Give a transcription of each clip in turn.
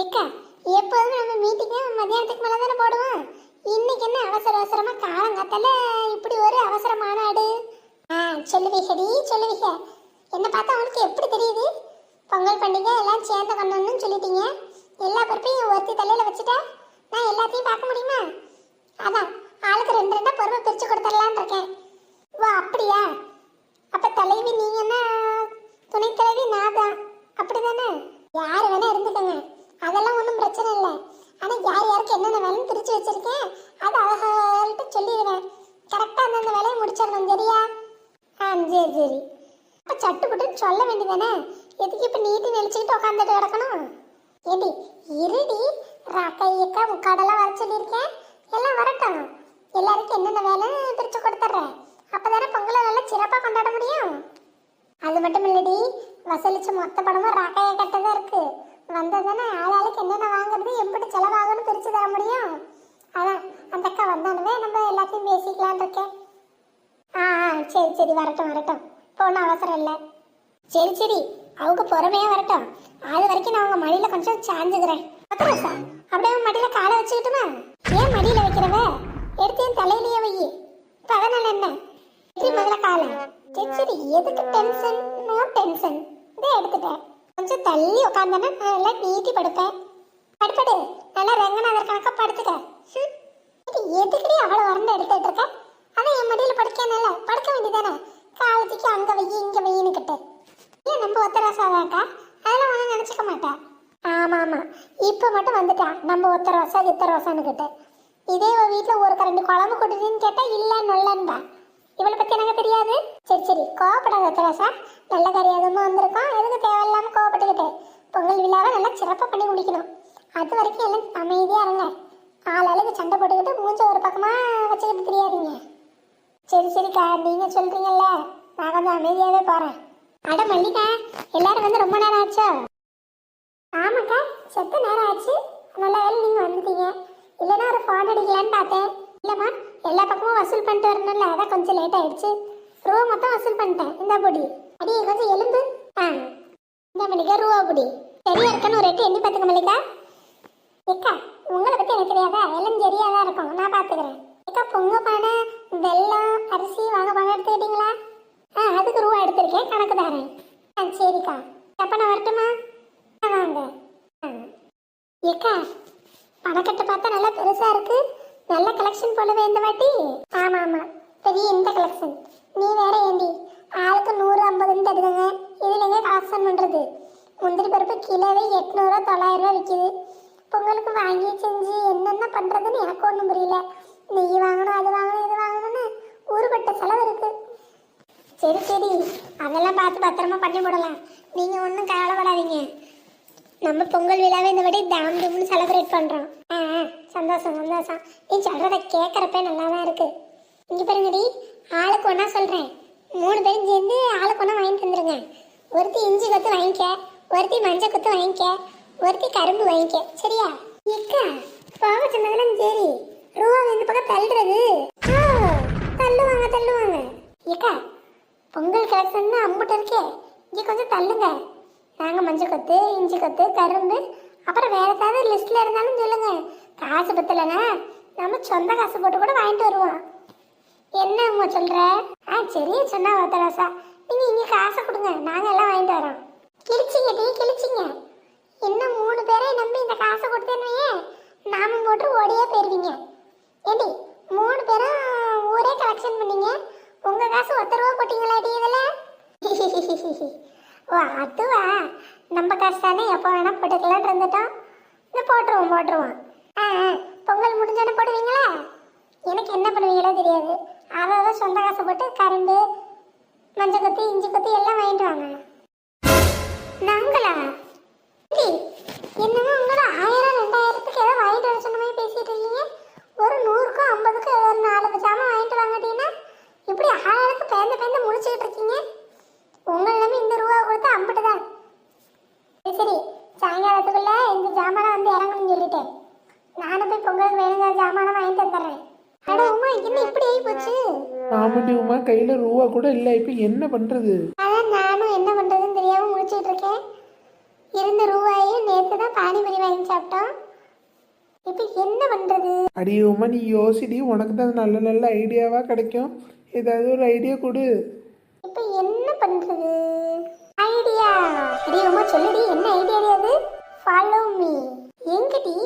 ஏக்கா எப்போதும் நம்ம மீட்டிங்க மத்தியானத்துக்கு மேலே தானே போடுவோம்? இன்னைக்கு என்ன அவசர அவசரமாக காலங்காத்தால இப்படி ஒரு அவசர மாநாடு ஆ சொல்லு சொல்லுவீக என்ன பார்த்தா உனக்கு எப்படி தெரியுது? பொங்கல் பண்டிகை எல்லாம் சேர்ந்த கொண்டாடணும்னு சொல்லிட்டீங்க. எல்லா பொறுப்பையும் ஒருத்தி தலையில் வச்சுட்டா நான் எல்லாத்தையும் பார்க்க முடியுமா? அதான் ஆளுக்கு ரெண்டு ரெண்டாக பொறுப்பை பிரித்து கொடுத்துடலான் இருக்கேன். ஓ அப்படியா? அப்போ தலைவி நீங்கன்னா என்ன? துணை தலைவி நான் தான். அப்படிதானே? யார் வேணால் இருந்துக்கோங்க. அதெல்லாம் ஒன்றும் பிரச்சனை இல்லை. ஆனால் யார் யாருக்கு என்னென்ன வேலைன்னு பிரித்து வச்சிருக்கேன் அது அவங்கள்ட்ட சொல்லிடுவேன். கரெக்டாக அந்தந்த வேலையை முடிச்சிடணும் சரியா? ஆ சரி சரி. அப்போ சட்டு சொல்ல வேண்டியதானே? எதுக்கு இப்போ நீட்டு நெளிச்சுக்கிட்டு உட்காந்துட்டு கிடக்கணும்? ஏடி இருடி கையக்கா முக்காடெல்லாம் வர சொல்லியிருக்கேன். எல்லாம் வரட்டும். எல்லாருக்கும் என்னென்ன வேலை பிரித்து கொடுத்துட்றேன். அப்பதானே பொங்கலை நல்லா சிறப்பாக கொண்டாட முடியும். அது மட்டும் இல்லடி வசூலிச்ச மொத்த பணமும் கட்ட தான் இருக்குது வந்ததானே ஆளாளுக்கு என்னென்ன வாங்குறது எப்படி செலவாகும்னு பிரித்து தர முடியும்? அதான் அந்த அக்கா வந்தானுமே நம்ம எல்லாத்தையும் பேசிக்கலான் இருக்கேன். ஆ ஆ சரி சரி வரட்டும் வரட்டும். போன அவசரம் இல்லை. சரி சரி அவங்க பொறுமையாக வரட்டும். அது வரைக்கும் நான் உங்கள் மடியில் கொஞ்சம் சாஞ்சுக்கிறேன். பத்திரசா அப்படியே மடியில் காலை வச்சுக்கிட்டுமா? ஏன் மடியில் வைக்கிறவ? எடுத்து என் தலையிலேயே வை. இப்ப என்ன? இது முதல்ல காலை. சரி சரி எதுக்கு டென்ஷன் நோ டென்ஷன் இதே எடுத்துட்டேன். கொஞ்சம் தள்ளி உட்காந்தேன்னா நான் எல்லாம் நீட்டி படுப்பேன். படுப்படு. நல்லா ரங்கநாதர் கணக்கா படுத்துக்க. ஹம். இது எதுக்குடி அவ்வளவு உறந்து எடுத்துட்டு இருக்க? அதான் என் மடியில் படுக்கனால படுக்க வேண்டியதானே காலத்துக்கு அங்க வை இங்க வையின்னு கிட்ட. ஏன் நம்ம ஒத்தராசாதாக்கா அதெல்லாம் ஒன்றும் நினச்சிக்க மாட்டேன் ஆமாம் ஆமா. இப்போ மட்டும் வந்துட்டான் நம்ம ஒத்த ரோசா இத்த ரோசான்னு கிட்ட. இதே ஒரு வீட்டில் ஒரு கரண்டி குழம்பு கொடுத்துன்னு கேட்டால் இல்லை நொல்லன்பா. இவளை பற்றி எனக்கு தெரியாது. சரி சரி. கோவப்படாத ஒத்தராசா நல்ல கரியாதமா வந்திருக்கோம் எதுக்கு தேவையில்லாம கோவப்பட்டுக்கிட்டு பொங்கல் விழாவை சிறப்பாக பண்ணி முடிக்கணும். அது வரைக்கும் எல்லாம் அமைதியாக இருங்க. ஆளாளுக்கு சண்டை போட்டுக்கிட்டு மூஞ்ச ஒரு பக்கமாக வச்சுக்கிட்டு தெரியாதீங்க. சரி சரிக்கா நீங்கள் சொல்கிறீங்கல்ல நான் கொஞ்சம் அமைதியாகவே போகிறேன் அட மல்லிகா எல்லாரும் வந்து ரொம்ப நேரம் ஆச்சோ? ஆமாக்கா செத்த நேரம் ஆச்சு. நல்ல வேலை நீங்கள் வந்துட்டீங்க. இல்லைன்னா ஒரு ஃபோன் அடிக்கலான்னு பார்த்தேன். இல்லைம்மா எல்லா பக்கமும் வசூல் பண்ணிட்டு வரணும்ல அதான் கொஞ்சம் லேட் ஆயிடுச்சு. ரூபா மொத்தம் வசூல் பண்ணிட்டேன். இந்த பொடி. அடி கொஞ்சம் எலும்பு. ஆ இந்த மல்லிகா ரூபா பொடி. சரியா இருக்கணும் ஒரு எட்டு எண்ணி பார்த்துக்க மல்லிகா. ஏக்கா உங்களை பற்றி எனக்கு தெரியாதா? எல்லாம் சரியாக தான் இருக்கும். நான் பார்த்துக்கிறேன். ஏக்கா பொங்க பானை வெள்ளம் அரிசி வாங்க பானை எடுத்துக்கிட்டீங்களா? ஆ அதுக்கு ரூபா எடுத்திருக்கேன் கணக்கு தரேன். ஆ சரிக்கா. அப்ப நான் வரட்டுமா? ஆ வாங்க ஆ. ஏக்கா பணக்கட்டை பார்த்தா நல்லா பெருசாக இருக்கு. நல்ல கலெக்ஷன் போலவே இந்த வாட்டி. ஆமாம் ஆமாம் பெரிய இந்த கலெக்ஷன் நீ வேற ஏண்டி? ஆளுக்கு நூறு ஐம்பதுன்னு தருதுங்க இதுல எங்க கலெக்ஷன் முந்திரி பருப்பு கிலோவே எட்நூறுவா தொள்ளாயிரம் விற்கிது பொங்கலுக்கு வாங்கி செஞ்சு என்னென்ன பண்ணுறதுன்னு எனக்கு ஒன்றும் புரியல. நெய் வாங்கணும் அது வாங்கணும் இது வாங்கணும்னு ஊருப்பட்ட செலவு இருக்கு. சரி சரி. அதெல்லாம் பார்த்து பத்திரமா பண்ணி போடலாம். நீங்கள் ஒன்றும் கவலைப்படாதீங்க. நம்ம பொங்கல் விழாவை இந்த வாட்டி தாம் தூம்னு செலிப்ரேட் பண்ணுறோம் ஆ ஆ, சந்தோஷம் சந்தோஷம். நீ சொல்கிறத கேட்குறப்ப நல்லா தான் இருக்குது இங்கே பாருங்கடி ஆளுக்கு ஒன்றா சொல்கிறேன் மூணு பேரும் சேர்ந்து ஆளுக்கு ஒன்றா வாங்கி தந்துடுங்க ஒருத்தி இஞ்சி கொத்து வாங்கிக்க. ஒருத்தி மஞ்சள் கொத்து வாங்கிக்க ஒருத்தி கரும்பு வாங்கிக்க. சரியா? எக்கா போக சொன்னதெல்லாம் சரி. ரூபா இந்த பக்கம் தள்ளுறது. தள்ளுவாங்க தள்ளுவாங்க. ஏக்கா பொங்கல் கலெக்ஷன் தான் அம்புட்டு இருக்கே. இங்கே கொஞ்சம் தள்ளுங்க. நாங்கள் மஞ்சள் கொத்து இஞ்சி கொத்து கரும்பு அப்புறம் வேற ஏதாவது லிஸ்ட்ல இருந்தாலும் சொல்லுங்க. காசு பத்தலைன்னா நம்ம சொந்த காசு போட்டு கூட வாங்கிட்டு வருவோம். என்ன அம்மா சொல்ற? ஆ சரி சொன்னா ஒத்தராசா நீங்க இங்க காசை கொடுங்க. நாங்க எல்லாம் வாங்கிட்டு வரோம். கிழிச்சிங்க டீ கிழிச்சிங்க. இன்னும் மூணு பேரை நம்பி இந்த காசை கொடுத்தேன்னு நாம போட்டு ஓடியே போயிருவீங்க. ஏண்டி மூணு பேரும் ஊரே கலெக்ஷன் பண்ணீங்க. உங்க காசு ஒத்த ரூபா போட்டீங்களா டி இதுல? ஓ அதுவா? நம்ம காசு தானே எப்போ வேணால் போட்டுக்கலாம்னு இருந்துட்டோம். இந்த போட்டுருவோம் போட்டுருவோம். ஆ ஆ, பொங்கல் முடிஞ்சோன்னு போடுவீங்களா? எனக்கு என்ன பண்ணுவீங்களோ தெரியாது. அதாவது சொந்த காசு போட்டு கரும்பு மஞ்சள் கொத்தி இஞ்சி கொத்தி எல்லாம் வாங்கிட்டு வாங்க. நாங்களா? என்னமோ உங்களோட ஆயிரம் ரெண்டாயிரத்துக்கு ஏதோ வாங்கிட்டு வர சொன்ன மாதிரி பேசிட்டு இருக்கீங்க. ஒரு நூறுக்கும் ஐம்பதுக்கும் ஏதோ ஒரு நாலு ஜாமான் வாங்கிட்டு வாங்கிட்டீங்கன்னா இப்படி ஆயிரத்துக்கு பேந்து பேந்து முடிச்சுக்கிட்டு இருக்கீங்க. உங்களை நம்பி இந்த ரூபா கொடுத்து அம்பிட்டு தான் சரி சரி சாயங்காலத்துக்குள்ள இந்த ஜாமானை வந்து இறங்கணும்னு சொல்லிட்டேன். நானும் போய் பொங்கலுக்கு வேணுங்கிற ஜாமானை வாங்கிட்டு வந்துடுறேன். அட உமா என்ன இப்படி ஆகி போச்சு? ஆமாட்டி உமா கையில் ரூபா கூட இல்லை. இப்போ என்ன பண்ணுறது அதான் நானும் என்ன பண்றதுன்னு தெரியாம முடிச்சிட்டு இருக்கேன் இருந்த ரூபாயும் நேத்து நேற்று தான் பானிபூரி வாங்கி சாப்பிட்டோம் இப்போ என்ன பண்ணுறது அடி உமா நீ யோசிடி உனக்கு தான் நல்ல நல்ல ஐடியாவா கிடைக்கும். ஏதாவது ஒரு ஐடியா கொடு. இப்போ என்ன பண்ணுறது ஐடியா? அடி உமா சொல்லுடி என்ன ஐடியா அது? ஃபாலோ மீ எங்கடி?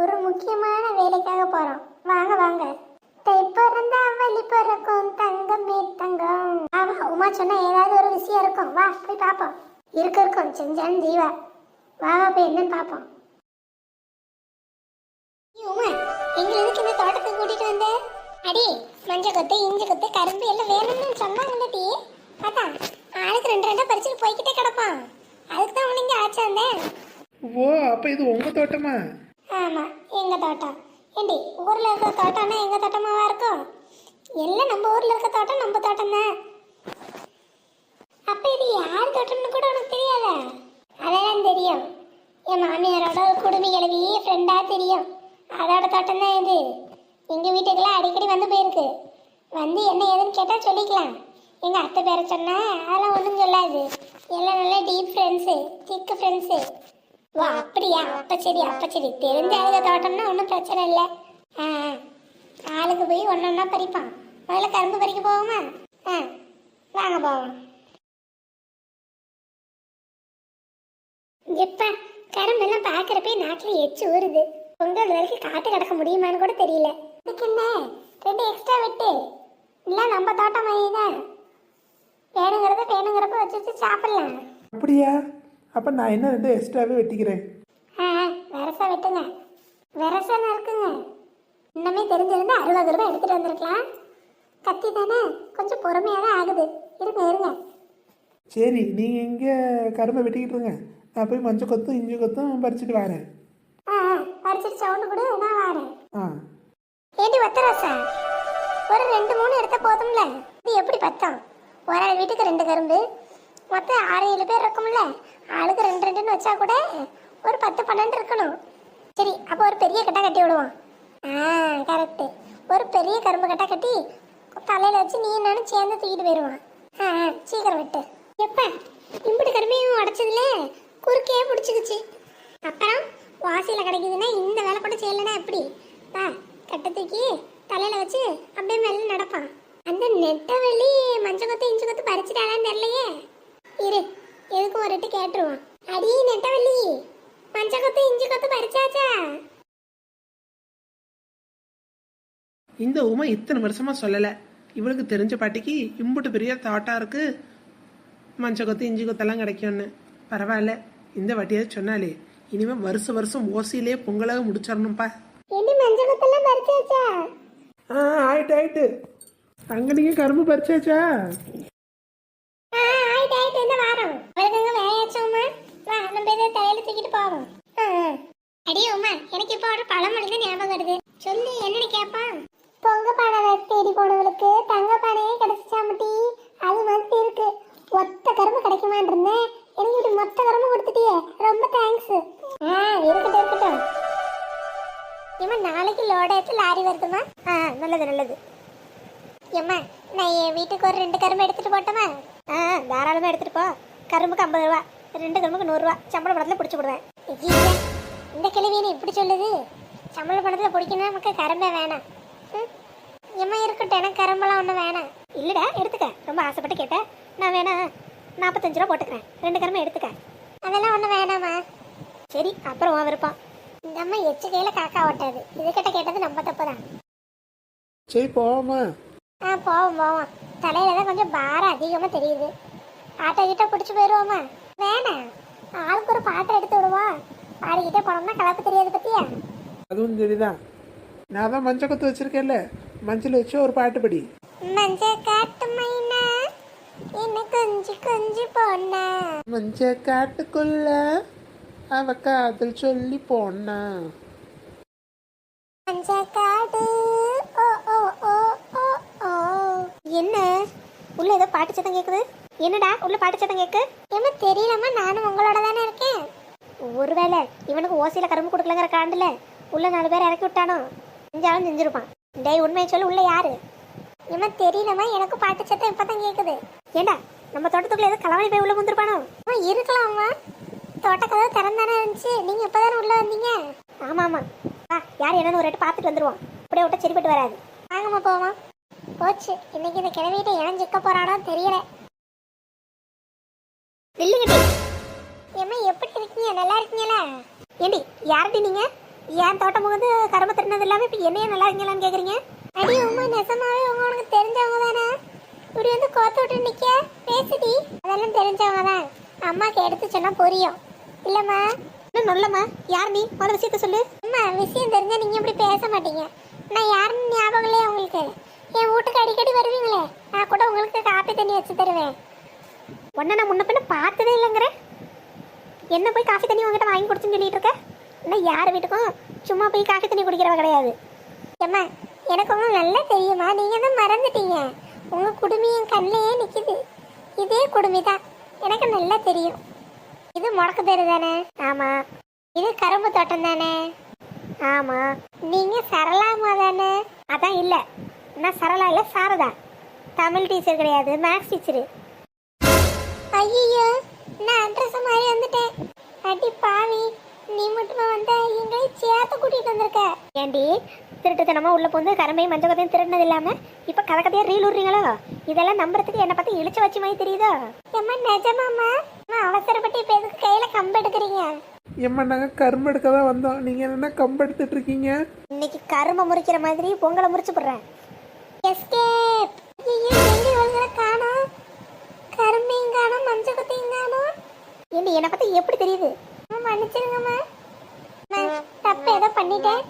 ஒரு முக்கியமான வேலைக்காக போகிறோம் வாங்க வாங்க. பிறந்தா வழி பிறக்கும் தங்கமே தங்கம். ஆமா உமா சொன்னா ஏதாவது ஒரு விஷயம் இருக்கும். வா போய் பார்ப்போம். இருக்கு இருக்கும். செஞ்சாலும் ஜீவா. வா வா போய் என்னன்னு பார்ப்போம் உமா எங்களை எதுக்கு இந்த தோட்டத்துக்கு கூட்டிட்டு வந்த? அடி மஞ்சள் கொத்து இஞ்சி கொத்து கரும்பு எல்லாம் வேணும்னு சொன்னாங்கல்ல டீ. அதான் ஆளுக்கு ரெண்டு ரெண்டா பறிச்சுட்டு போய்கிட்டே கிடப்பான். அதுக்கு தான் உனக்கு ஆச்சு வந்தேன். ஓ அப்ப இது உங்க தோட்டமா? ஆமா எங்க தோட்டம். ஏண்டி ஊர்ல இருக்கிற தோட்டம்னா எங்க தோட்டமாவா இருக்கும்? எல்லாம் நம்ம ஊர்ல இருக்க தோட்டம் நம்ம தோட்டம் தான் அப்ப இது யார் தோட்டம்னு கூட உனக்கு தெரியாதா? அதெல்லாம் தெரியும். என் மாமியாரோட குடுமி கிழவி ஃப்ரெண்டாக தெரியும். அதோட தோட்டம் தான் இது. எங்கள் வீட்டுக்கெல்லாம் அடிக்கடி வந்து போயிருக்கு. வந்து என்ன ஏதுன்னு கேட்டால் சொல்லிக்கலாம். எங்கள் அத்தை பேரை சொன்னால் அதெல்லாம் ஒன்றும் சொல்லாது. எல்லாம் நல்ல டீப் ஃப்ரெண்ட்ஸு திக்கு ஃப்ரெண்ட்ஸு ஓ அப்படியா? அப்போ சரி அப்போ சரி. தெரிஞ்ச ஆளுக தோட்டம்னா ஒன்றும் பிரச்சனை இல்லை. ஆ ஆ. ஆளுக்கு போய் ஒன்று ஒன்றா பறிப்பான். முதல்ல கரும்பு பறிக்க போவோமா? ஆ வாங்க போவோம். எப்ப கரும்பெல்லாம் பார்க்குறப்பே நாட்டில் எச்சு ஊறுது. பொங்கல் வரைக்கும் காட்டு கிடக்க முடியுமான்னு கூட தெரியல. இதுக்கு என்ன? ரெண்டு எக்ஸ்ட்ரா வெட்டு. இல்லை நம்ம தோட்டம் மாதிரி தான் வேணுங்கிறத வேணுங்கிறப்ப வச்சு வச்சு சாப்பிடலாம். அப்படியா? அப்ப நான் என்ன ரெண்டு எக்ஸ்ட்ராவே வெட்டிக்கிறேன்? ஆ வெரசா வெட்டுங்க. வெரசான இருக்குங்க. இன்னமே தெரிஞ்சிருந்தா அறுபது ரூபாய் எடுத்துட்டு வந்திருக்கலாம். கத்தி தானே? கொஞ்சம் பொறுமையாக தான் ஆகுது. இருங்க இருங்க. சரி நீங்க இங்க கரும்பை வெட்டிக்கிட்டு போய் மஞ்சள் கொத்தும் இஞ்சி கொத்தும் பறிச்சுட்டு வரேன். ஆ ஆ, பறிச்சிட்டு சவுண்டு கொடு நான் வரேன். ஆ. ஏடி ஒத்த ரோசா ஒரு ரெண்டு மூணு எடுத்த போதும்ல? இது எப்படி பத்தம்? ஒரு ஆள் வீட்டுக்கு ரெண்டு கரும்பு மொத்தம் ஆறு ஏழு பேர் இருக்கும்ல? ஆளுக்கு ரெண்டு ரெண்டுன்னு வச்சா கூட ஒரு பத்து பன்னெண்டு இருக்கணும். சரி அப்போ ஒரு பெரிய கட்டை கட்டி விடுவோம். ஆ கரெக்டு ஒரு பெரிய கரும்பு கட்டை கட்டி தலையில வச்சு நீ நானும் சேர்ந்து தூக்கிட்டு போயிடுவான். ஆ ஆ, சீக்கிரம் விட்டு. எப்ப இம்புட்டு கரும்பையும் உடச்சதுல குறுக்கே பிடிச்சிக்கிச்சு. அப்புறம் வாசியில் கிடைக்குதுன்னா இந்த வேலை கூட செய்யலைன்னா எப்படி? பா கட்டை தூக்கி தலையில் வச்சு அப்படியே மெல்ல நடப்பான். அந்த நெட்டை வெளி மஞ்சள் கொத்து இஞ்சி கொத்து பறிச்சிட்டாலான்னு தெரியலையே. இரு எதுக்கும் ஒரு எட்டு கேட்டுருவான் அடி நெட்டவள்ளி மஞ்சள் கொத்து இஞ்சி கொத்து பறிச்சாச்சா? இந்த உமா இத்தனை வருஷமா சொல்லல. இவளுக்கு தெரிஞ்ச பாட்டிக்கு இம்புட்டு பெரிய தாட்டா இருக்கு. மஞ்சள் கொத்து இஞ்சி கொத்தெல்லாம் கிடைக்கும்னு. பரவாயில்ல. இந்த வாட்டியாவது சொன்னாலே. இனிமே வருஷம் வருஷம் ஓசியிலே பொங்கலாக முடிச்சிடணும்ப்பா ஆ ஆயிட்டு ஆயிட்டு. அங்க நீங்க கரும்பு பறிச்சாச்சா? ஆ ஆயிட்டு ஆயிட்டு. இந்த வாரம். அவளுக்கு அங்க வேலையாச்சோம்மா வா நம்ம இதை தலையில தூக்கிட்டு போவோம். ஆ, ஆ. அடி உமா எனக்கு இப்போ ஒரு பழமொழி தான் ஞாபகம் வருது. சொல்லு என்னன்னு கேட்பான் பொங்க பானை தேடி போனவளுக்கு தங்க பானையே கிடைச்சாமட்டி அது மாதிரி இருக்கு. ஒத்த கரும்பு கிடைக்குமான் இருந்தேன். இவன் நாளைக்கு லோட லாரி வருதுமா? ஆ நல்லது நல்லது. ஏம்மா நான் என் வீட்டுக்கு ஒரு ரெண்டு கரும்பு எடுத்துகிட்டு போட்டோமா ஆ தாராளமாக எடுத்துகிட்டு போ. கரும்புக்கு ஐம்பது ரூபா ரெண்டு கரும்புக்கு நூறுரூவா சம்பள பணத்தில் பிடிச்சி விடுவேன் ஐயே, இந்த கிழவியை இப்படி சொல்லுது? சம்பள பணத்தில் பிடிக்கணும் நமக்கு கரும்பே வேணாம். ம், ஏம்மா இருக்கட்டும் எனக்கு கரும்பெல்லாம் ஒன்றும் வேணாம். இல்லைடா எடுத்துக்க. ரொம்ப ஆசைப்பட்டு கேட்டேன் நான் வேணா நாற்பத்தஞ்சு ரூபா போட்டுக்கிறேன். ரெண்டு கரும்பு எடுத்துக்க. அதெல்லாம் ஒன்றும் வேணாம்மா. சரி அப்புறம் விருப்பம். இந்த அம்மா எச்சு கையில் காக்கா ஓட்டாது. இதுகிட்ட கேட்டது நம்ம தப்பு தான் சரி போவோமா? ஆ போவோம் போவோம். தலையில தான் கொஞ்சம் பாரம் அதிகமாக தெரியுது. ஆட்டோ கிட்ட பிடிச்சி போயிடுவோமா வேணாம் ஆளுக்கு ஒரு பாட்டை எடுத்து விடுவோம் பாடிக்கிட்டே போனோம்னா கலப்பு தெரியாது பத்தியா? அதுவும் சரிதான். நான் தான் மஞ்சள் கொத்து வச்சிருக்கேன்ல. மஞ்சள் வச்சு ஒரு பாட்டு படி. மஞ்ச காட்டு மைனா என்ன கொஞ்சி கொஞ்சி போனா. மஞ்ச காட்டுக்குள்ள அவ காதல் சொல்லி போனா ஓ ஓ ஓ ஓ ஓ என்ன உள்ள ஏதோ பாட்டு சத்தம் கேக்குது என்னடா உள்ள பாட்டு சத்தம் கேக்கு என்ன தெரியலம்மா நானும் உங்களோட தானே இருக்கேன் ஒருவேளை இவனுக்கு ஓசையில கரும்பு கொடுக்கலங்கிற காண்டுல உள்ள நாலு பேர் இறக்கி விட்டானோ செஞ்சாலும் செஞ்சிருப்பான் டேய் உண்மையை சொல்லு உள்ள யாரு இவன் தெரியலமா எனக்கு பாட்டு சத்தம் இப்பதான் கேக்குது ஏண்டா நம்ம தோட்டத்துக்குள்ள ஏதோ கலவணி போய் உள்ள வந்துருப்பானோ இருக்கலாமா தோட்டக்கதவு திறந்தானே இருந்துச்சு. நீங்க இப்பதானே உள்ள வந்தீங்க? ஆமா ஆமா ஆ யார் என்னன்னு ஒரு ரெட்டு பார்த்துட்டு வந்துருவோம். அப்படியே விட்டா சரிப்பட்டு வராது. வாங்கம்மா போவோம். போச்சு. இன்னைக்கு இந்த கிழவிட்ட ஏன் சிக்க போறானோ தெரியல. இல்லைங்கடி ஏம்மா எப்படி இருக்கீங்க? நல்லா இருக்கீங்களா? ஏண்டி யார்டி நீங்க? ஏன் தோட்டம் வந்து கரும்பு திறனது இல்லாம இப்ப என்னைய நல்லா இருக்கீங்களான்னு கேக்குறீங்க? அடி உமா நெசமாவே உங்க உனக்கு தெரிஞ்சவங்க தானே? இப்படி வந்து கோத்து விட்டு நிக்க? பேசுடி. அதெல்லாம் தெரிஞ்சவங்க தான். அம்மாக்கு எடுத்து சொன்னா புரியும். இல்லம்மா. இன்னும் நல்லம்மா யார் நீ? முதல் விஷயத்த சொல்லு. அம்மா விஷயம் தெரிஞ்சா நீங்க இப்படி பேச மாட்டீங்க. நான் யாருன்னு ஞாபகம் இல்லையா உங்களுக்கு? என் வீட்டுக்கு அடிக்கடி வருவீங்களே. நான் கூட உங்களுக்கு காப்பி தண்ணி வச்சு தருவேன். உன்னை நான் முன்ன பின்ன பார்த்ததே இல்லைங்கிறேன் என்ன போய் காஃபி தண்ணி உங்ககிட்ட வாங்கி கொடுத்துன்னு சொல்லிட்டு இருக்க? இல்லை யார் வீட்டுக்கும் சும்மா போய் காஃபி தண்ணி குடிக்கிறவ கிடையாது. ஏம்மா எனக்கு உங்க நல்லா தெரியுமா? நீங்கள் தான் மறந்துட்டீங்க. உங்கள் குடுமி என் கண்ணிலேயே நிற்கிது இதே குடுமி தான் எனக்கு நல்லா தெரியும். இது முடக்கு தெரு தானே? ஆமாம் இது கரும்பு தோட்டம் தானே? ஆமாம் நீங்கள் சரளாமா தானே? அதான் இல்லை. நான் சரளா இல்லை சாரதா. தமிழ் டீச்சர் கிடையாது மேக்ஸ் டீச்சரு ஐயோ நான் அட்ரஸ் மாதிரி வந்துட்டேன். அடி பாவி. நீ மட்டுமா வந்த? எங்களையும் சேர்த்து கூட்டிட்டு வந்திருக்க. ஏண்டி திருட்டுத்தனமா உள்ள போந்து கரம்பையும் மஞ்சள் கதையும் திருடினது இல்லாம இப்ப கதை கதையா ரீல் விடுறீங்களோ இதெல்லாம் நம்புறதுக்கு என்ன பார்த்து இழிச்ச வச்சு மாதிரி தெரியுதோ? ஏம்மா நிஜமாம்மா? அம்மா, அவசரப்பட்டு இப்ப எதுக்கு கையில கம்பு எடுக்கிறீங்க? ஏம்மா நாங்கள் கரும்பு எடுக்க தான் வந்தோம். நீங்கள் என்னென்ன கம்பு எடுத்துட்டு இருக்கீங்க? இன்னைக்கு கரும்பை முறிக்கிற மாதிரி பொங்கலை முறிச்சு போடுறேன். எஸ்கேப் ஐயோ எங்க காணோம். கரும்பையும் காணோம் மஞ்சள் குத்தையும் காணோம். என்ன என்னை பத்தி எப்படி தெரியுது? மன்னிச்சிருங்கம்மா. நான் தப்பு ஏதோ பண்ணிட்டேன்.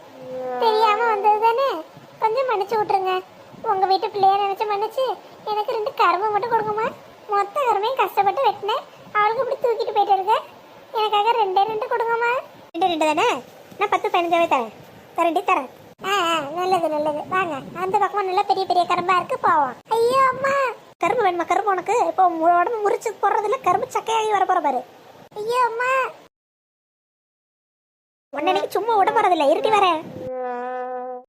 தெரியாம வந்தது தானே? கொஞ்சம் மன்னிச்சு விட்டுருங்க. உங்க வீட்டு பிள்ளைய நினைச்சு மன்னிச்சு எனக்கு ரெண்டு கரும்பு மட்டும் கொடுங்கம்மா. மொத்த கரும்பையும் கஷ்டப்பட்டு வெட்டினேன். அவளுக்கு இப்படி தூக்கிட்டு போயிட்டு இருக்க. எனக்காக ரெண்டே ரெண்டு கொடுங்கம்மா. ரெண்டு ரெண்டு தானே? நான் பத்து பதினஞ்சாவே தரேன். தரேன்டி தரேன். ஆ ஆ, நல்லது நல்லது. வாங்க அந்த பக்கமா நல்லா பெரிய பெரிய கரும்பா இருக்கு போவோம். ஐயோ அம்மா. கரும்பு வேணுமா? கரும்பு உனக்கு? இப்போ உடம்பு முறிச்சு போடுறதுல கரும்பு சக்கையாகி வர போற பாரு. ஐயோ அம்மா. உன்னை சும்மா விட போறதில்ல. இருட்டி வரேன்